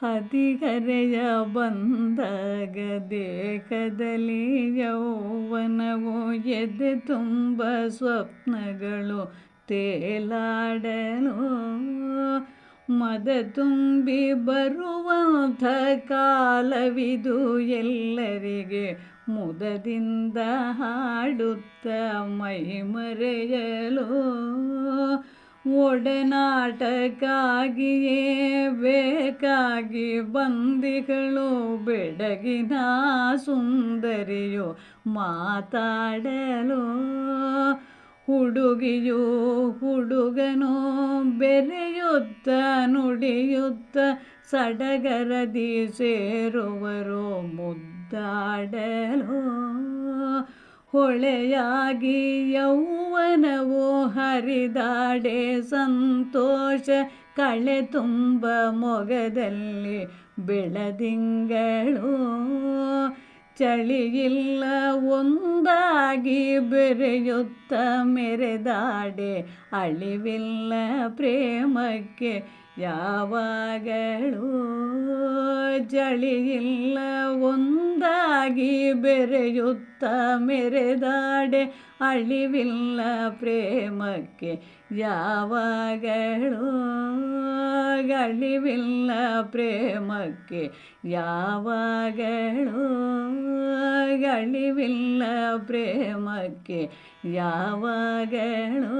ಹದಿಹರೆಯ ಬಂದಾಗ ದೇಹದಲ್ಲಿ ಯೌವನವು ಎದೆ ತುಂಬ ಸ್ವಪ್ನಗಳು ತೇಲಾಡಲು. ಮದ ತುಂಬಿ ಬರುವಂಥ ಕಾಲವಿದು ಎಲ್ಲರಿಗೆ ಮುದದಿಂದ ಹಾಡುತ್ತ ಮೈ ಮರೆಯಲು ಒಡನಾಟಕ್ಕಾಗಿಯೇ ಬೇಕಾಗಿ ಬಂದಿಗಳು ಬೆಡಗಿನ ಸುಂದರಿಯು ಮಾತಾಡಲು. ಹುಡುಗಿಯು ಹುಡುಗನು ಬೆರೆಯುತ್ತ ನುಡಿಯುತ್ತ ಸಡಗರದಿ ಸೇರುವರು ಮುದ್ದಾಡಲು. ಹೊಳೆಯಾಗಿ ಯೌವನವು ಹರಿದಾಡೆ ಸಂತೋಷ ಕಳೆ ತುಂಬ ಮೊಗದಲ್ಲಿ ಬೆಳದಿಂಗಳು. ಚಳಿಯಿಲ್ಲ ಒಂದಾಗಿ ಬೆರೆಯುತ್ತ ಮೆರೆದಾಡೆ ಅಳಿವಿಲ್ಲ ಪ್ರೇಮಕ್ಕೆ ಯಾವಾಗಳು. ಚಳಿಯಿಲ್ಲ ಒಂದಾಗಿ ಬೆರೆಯುತ್ತ ಮೆರೆದಾಡೆ ಅಳಿವಿಲ್ಲ ಪ್ರೇಮಕ್ಕೆ ಯಾವಾಗಳು ಗಳಿವಿಲ್ಲ ಪ್ರೇಮಕ್ಕೆ ಯಾವಾಗಳು ಗಳಿವಿಲ್ಲ ಪ್ರೇಮಕ್ಕೆ ಯಾವಾಗಳು